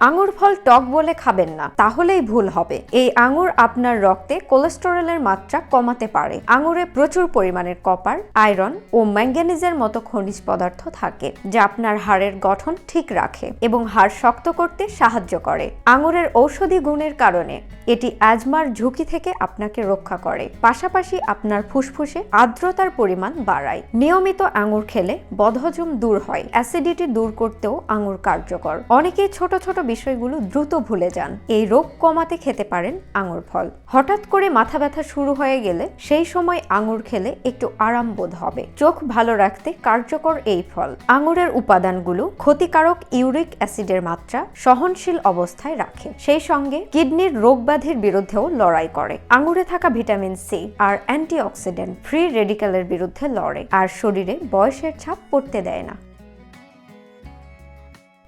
আঙুর ফল টক বলে খাবেন না, তাহলেই ভুল হবে। এই আঙুর আপনার রক্তে কোলেস্টেরলের মাত্রা কমাতে পারে। আঙুরে প্রচুর পরিমাণের কপার, আয়রন ও ম্যাঙ্গানিজের মতো খনিজ পদার্থ থাকে, যা আপনার হাড়ের গঠন ঠিক রাখে এবং হাড় শক্ত করতে সাহায্য করে। আঙুরের ঔষধি গুণের কারণে এটি অ্যাজমার ঝুঁকি থেকে আপনাকে রক্ষা করে। পাশাপাশি আপনার ফুসফুসে আর্দ্রতার পরিমাণ বাড়ায়। নিয়মিত আঙুর খেলে বদহজম দূর হয়, অ্যাসিডিটি দূর করতেও আঙুর কার্যকর। অনেকেই ছোট ছোট বিষয়গুলো দ্রুত ভুলে যান। এই রোগ কমাতে খেতে পারেন আঙুর ফল। হঠাৎ করে মাথা ব্যথা শুরু হয়ে গেলে সেই সময় আঙুর খেলে একটু আরাম বোধ হবে। চোখ ভালো রাখতে কার্যকর এই ফল। আঙুরের উপাদানগুলো ক্ষতিকারক ইউরিক অ্যাসিডের মাত্রা সহনশীল অবস্থায় রাখে। সেই সঙ্গে কিডনির রোগব্যাধির বিরুদ্ধেও লড়াই করে। আঙুরে থাকা ভিটামিন সি আর অ্যান্টিঅক্সিডেন্ট ফ্রি রেডিক্যালের বিরুদ্ধে লড়ে। আর শরীরে বয়সের ছাপ পড়তে দেয় না।